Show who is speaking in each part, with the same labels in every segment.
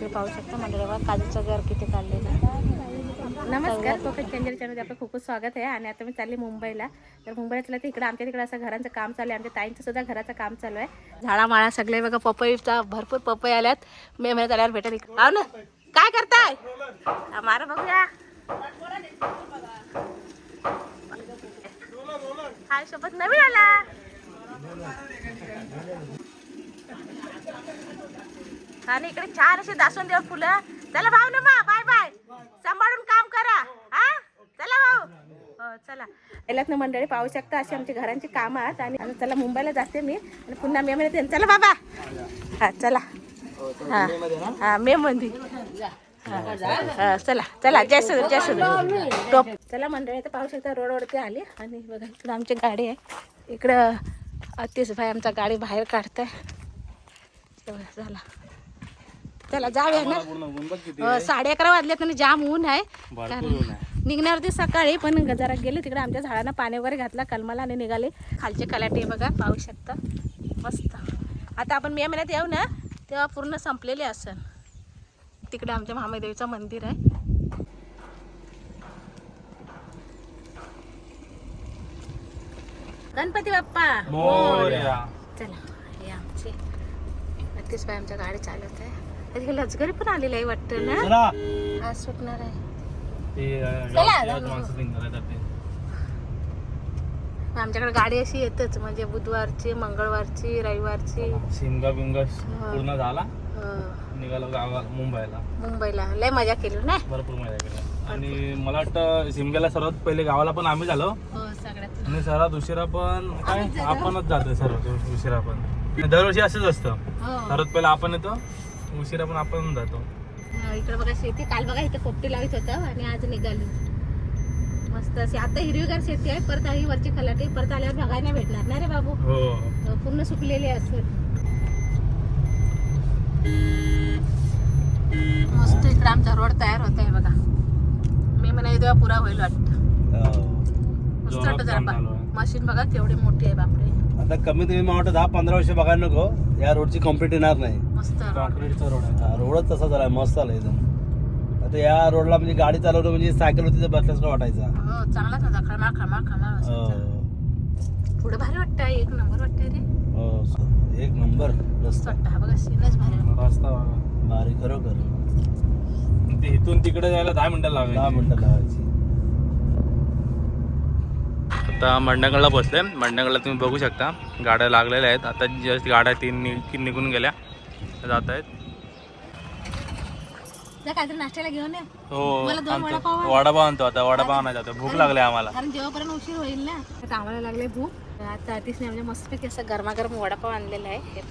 Speaker 1: तुम्ही पाहू शकता मंडळी बघा काजूचं घर किती काढलेलं.
Speaker 2: नमस्कार कोकण चंदेल चॅनलमध्ये आपलं खूप खूप स्वागत आहे आणि आता मी चालली मुंबईला. तर मुंबईला तर इकडं आमच्या तिकडं असं घरांचं काम चालू आहे. आमच्या ताईंचं सुद्धा घराचं काम चालू आहे.
Speaker 1: झाडामाळा सगळे बघा पपईचा भरपूर पपई आल्यात. मे महिन्यात आल्यावर भेटेल हा ना? काय करताय? मारा बघूया. हाय सोबत नवीन आला. आणि इकडे छान असे दासून देव फुलं. चला भाऊ ना मा बाय बाय. सांभाळून काम करा. हा? चला भाऊ. हो चला.
Speaker 2: यालाच ना मंडळी पाहू शकता अशी आमची घरांची कामं आहेत. आणि चला मुंबईला जाते मी. आणि पुन्हा मे महिन्यात येईन. चला बाबा. हा चला. हा. हा मे मध्ये. चला. चला जय सुरू जय सुरू टोप. चला मंडळी तर पाहू शकता रोडवरती आली. आणि बघा इकडं आमची गाडी आहे. इकडं अतिश भाई आमचा गाडी बाहेर काढताय. बघा, चला चला जाऊया ना. साडे अकरा वाजल्यात आणि जाम ऊन आहे. निघणार होते सकाळी पण जरा गेले तिकडे आमच्या झाडांना पाणी वगैरे घातला कलमाला आणि निघाले. खालचे कलाटे बघा पाहू शकता. मस्त. आता आपण मे महिन्यात येऊ ना तेव्हा पूर्ण संपलेले असन. तिकडे आमच्या महादेवीचं मंदिर आहे. गणपती बाप्पा. चला. हे नक्कीच बाई आमच्या गाडी चालवत. आहे हे लचगरी पण आलेलं आहे वाटतं ना? आज सुटणार आहे. आमच्याकडे गाडी अशी येतच म्हणजे बुधवारची मंगळवारची रविवारची.
Speaker 3: शिमगा बिमगा पूर्ण झाला. निघालो गावा मुंबईला.
Speaker 2: मुंबईला. लय मजा केली ना?
Speaker 3: भरपूर मजा केला. आणि मला वाटतं शिमग्याला सर्वात पहिले गावाला पण आम्ही झालो.
Speaker 2: हो
Speaker 3: आणि सर्वात उशिरा पण काय? आपणच जातो सर्वात उशिरा पण. दरवर्षी असंच असतं.
Speaker 2: हो.
Speaker 3: सर्वात पहिले आपण येतो उशिरा पण आपण जातो.
Speaker 2: इकडे बघा शेती काल बघा इथे पोपटी लावित होतं आणि आज निघाली. मस्त अशी आता हिरवीगार शेती आहे परत ही वरची खलाटी परत आल्यावर बघायला नाही भेटणार ना रे बाबू?
Speaker 3: हो.
Speaker 2: पूर्ण सुकलेली असेल.
Speaker 1: मस्त इकडे आमचा रोड तयार होत आहे बघा. मे महिना तेव्हा पुरा होईल वाटतं. मस्त
Speaker 3: जोरात
Speaker 1: वाटतं जरा बा. मशीन बघा केवढी मोठी आहे बापरे.
Speaker 4: आता कमीत कमी मला वाटतं दहा पंधरा वर्ष बघायला नको. या रोडची कंप्लीट येणार नाही.
Speaker 1: मस्त रोड
Speaker 3: कॉन्क्रीटचा रोड आहे.
Speaker 4: हा, रोडच तसा झाला मस्त आला एकदम. आता या रोडला म्हणजे गाडी चालवणं म्हणजे सायकल होती तर बसल्यास वाटायचा.
Speaker 1: हो चांगलाच होता. खळमाळ खळमाळ खळमाळ. असायचा. पुढे भारी वाटतंय. एक नंबर वाटतंय रे.
Speaker 4: हो, एक नंबर
Speaker 1: मस्त
Speaker 4: रस्ता
Speaker 1: वाटतं हा बघा सीनच भारी वाटतं.
Speaker 3: रस्ता बघा.
Speaker 4: भारी खरोखर.
Speaker 3: ते इथून तिकडे जायला दहा मिनिटं
Speaker 4: दहा
Speaker 3: लागेल
Speaker 4: मिनिटं लावायची
Speaker 3: आता मंडणगडला बसले मंडणगडला तुम्ही बघू शकता. गाड्या लागलेल्या आहेत. आता जस्ट गाड्या तीन नि- निघून गेल्या. जात आहेत
Speaker 2: नाश्त्याला घेऊन
Speaker 3: हो.
Speaker 2: वडापाव आण.
Speaker 3: वडापाव आणतो आता. वडापाव आणायचा होता. भूक लागली आम्हाला.
Speaker 2: कारण जेव्हापर्यंत उशीर होईल ना आता आम्हाला लागले भूक. आता अतिशने म्हणजे मस्तपैकी असं गरमागरम वडापाव आणलेला आहे.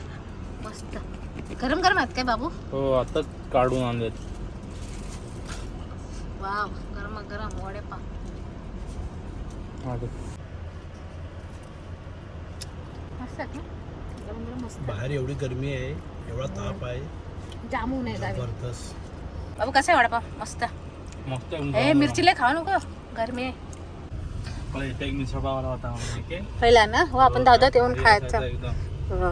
Speaker 2: मस्त. गरम गरम आहेत काय बाबू?
Speaker 3: हो आता काढून आणलेत.
Speaker 1: वाव गरम गरम वडेपाव
Speaker 2: मस्त आहेत ना गरम गरम मस्त
Speaker 4: बाहेर एवढी गरमी आहे एवढा ताप आहे.
Speaker 2: जामून आहे
Speaker 4: जबरदस्त.
Speaker 1: बाबू कसं आहे वडापाव? मस्त.
Speaker 3: मस्त
Speaker 1: ए मिरची लय खाऊ नको. गरमी आहे. पहिला ना? हो आपण येऊन खायचं.
Speaker 3: एकदम.
Speaker 1: हो.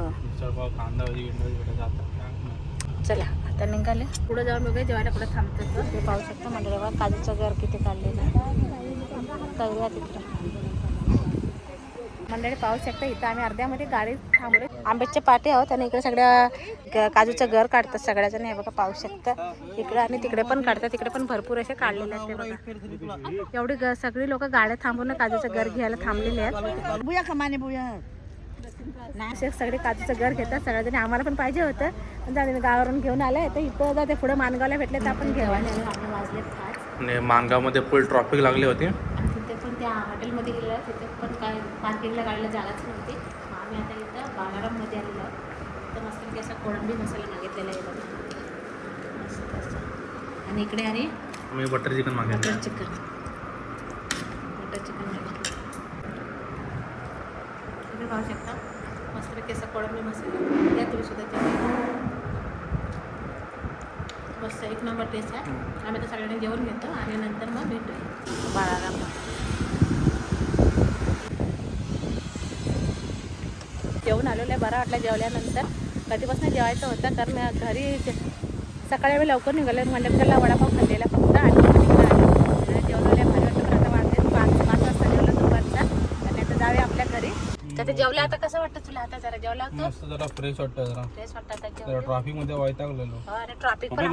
Speaker 3: वगैरे गिंदा वगैरे जातात.
Speaker 1: चला आता निघाले.
Speaker 2: पुढे जाऊन बघूया जेवायला पुढे थांबतो
Speaker 1: हे पाहू शकता मंडळी बघा काजूचं घर किती काढलेलं कळूया तिकडे.
Speaker 2: मंडळी पाहू शकता इथं आम्ही अर्ध्यामध्ये गाडी थांबलो
Speaker 1: आंब्याचे पाटे आहोत आणि इकडे सगळ्या ग- काजूचं घर काढतात सगळ्या जण हे बघा पाहू शकता. इकडे आणि तिकडे पण काढतात तिकडे पण भरपूर असे काढलेले आहेत ते बघा. एवढी ग- सगळी लोक गाड्या थांबून काजूचं घर घ्यायला थांबलेले आहेत.
Speaker 2: बुया खमाने बुया असे सगळे काजूचं घर घेतात सगळ्याजणी आम्हाला पण पाहिजे होतं. पण गावावरून घेऊन आलं तर इथं जाते पुढे मानगावला भेटले तर आपण घेऊ आणि आम्ही वाजले खास
Speaker 3: आणि मानगावमध्ये फुल ट्रॉफिक लागली होती.
Speaker 1: त्या हॉटेलमध्ये गेलं तिथे पण काय पार्किंगला गाडीला जागाच नव्हती. मग आम्ही आता इथं बालाराममध्ये आलेलो आहोत. तर मस्त असा कोळंबी मसाला मागितलेला आहे बघा. मस्त असं. आणि इकडे आणि
Speaker 3: मी बटर चिकन मागितलं
Speaker 1: बटर चिकन बटर चिकन मागितलं तुम्ही पाहू शकता. मस्तपैकी असा कोळंबी मसाला. या तुम्ही सुद्धा मस्त एक नंबर टेस्ट आहे. आम्ही तर सगळ्यांनी जेवण घेतो आणि नंतर मग भेटूया. बाळारामला
Speaker 2: आहे बरं वाटलं जेवल्यानंतर कधीपासून जेवायचं होतं कारण घरी
Speaker 1: सकाळी आम्ही लवकर निघालो. मंडपच्याला वडापाव खाल्लेला फक्त आणि मग इकडे आलो. आणि जेवण लय भारी वाटतं आता वाजले पाच पाच वाजता जेवलं दुपारचा. आणि आता जाऊया आपल्या घरी. तर ते जेवलं आता कसं वाटतं तुला? आता जरा जेवला होतो?
Speaker 3: जरा फ्रेश वाटतं जरा.
Speaker 1: फ्रेश वाटतं
Speaker 3: ट्रॅफिकमध्ये
Speaker 1: हो, ट्रॉफिक पण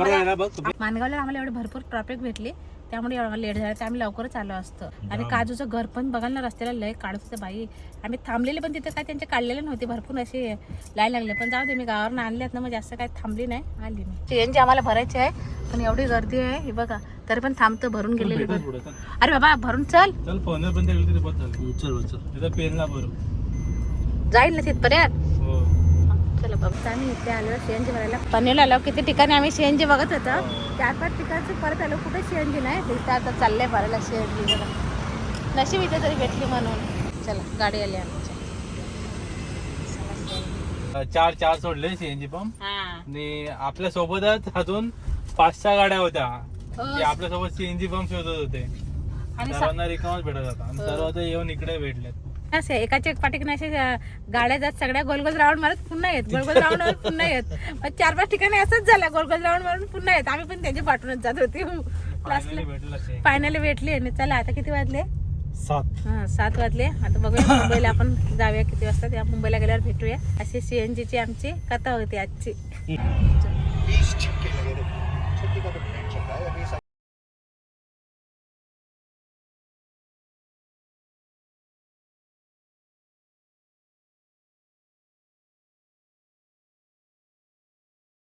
Speaker 1: मानगावला आम्हाला एवढी भरपूर ट्रॉफिक भेटली. त्यामुळे एवढं लेट झालं. तर आम्ही लवकरच आलो असतो. आणि काजूचं घर पण बघाल ना रस्त्याला लय काढत होतं बाई. आम्ही थांबलेले पण तिथे काय त्यांचे काढलेले नव्हते. भरपूर असे लाईन लागले. पण जाऊ दे मी गावावरून आणल्यात ना मग जास्त काय थांबली नाही. आली मी. सीएनजी आम्हाला भरायची आहे पण एवढी गर्दी आहे ही बघा. तरी पण थांबतो भरून गेलेली. अरे बाबा भरून चल.
Speaker 3: चल फोनवर पण तिथं पेनला भरू.
Speaker 1: जाईल ना तिथपर्यंत.
Speaker 3: हो
Speaker 1: बाबा आम्ही इथे आलो सीएनजी भरायला पनवेलला आलो किती ठिकाणी आम्ही सीएनजी बघत होतो. चार पाच ठिकाणचं परत आलो कुठे सीएनजी नाही. तिथं आता चाललंय भरायला सीएनजी बघा नशीब इथे तरी भेटली म्हणून. चला गाडी आली आमची
Speaker 3: चार चार सोडले सीएनजी पंप
Speaker 1: हा.
Speaker 3: आणि आपल्या सोबतच अजून पाच सहा गाड्या होत्या.
Speaker 1: हो.
Speaker 3: आपल्यासोबत सीएनजी पंप शोधत होते. सर्वांना रिकामच भेटत होता.
Speaker 1: हो.
Speaker 3: सर्व येऊन इकडे भेटलेत.
Speaker 1: असे एकाच्या पाठीकडे असे गाड्या जात सगळ्या गोलगोल राऊंड मारत पुन्हा येत गोलगोल राऊंड मारत पुन्हा येत. चार पाच ठिकाणी असंच झालं गोलगोल राऊंड मारून पुन्हा येत. आम्ही पण त्यांच्या पाठवूनच जात होती.
Speaker 3: फायनली भेटलं ते.
Speaker 1: फायनली भेटली आणि चला आता किती वाजले?
Speaker 3: सात.
Speaker 1: हा सात वाजले. आता बघूया मुंबईला आपण जाऊया किती वाजता. त्या मुंबईला गेल्यावर भेटूया. अशी सीएनजी ची आमची कथा होती आजची.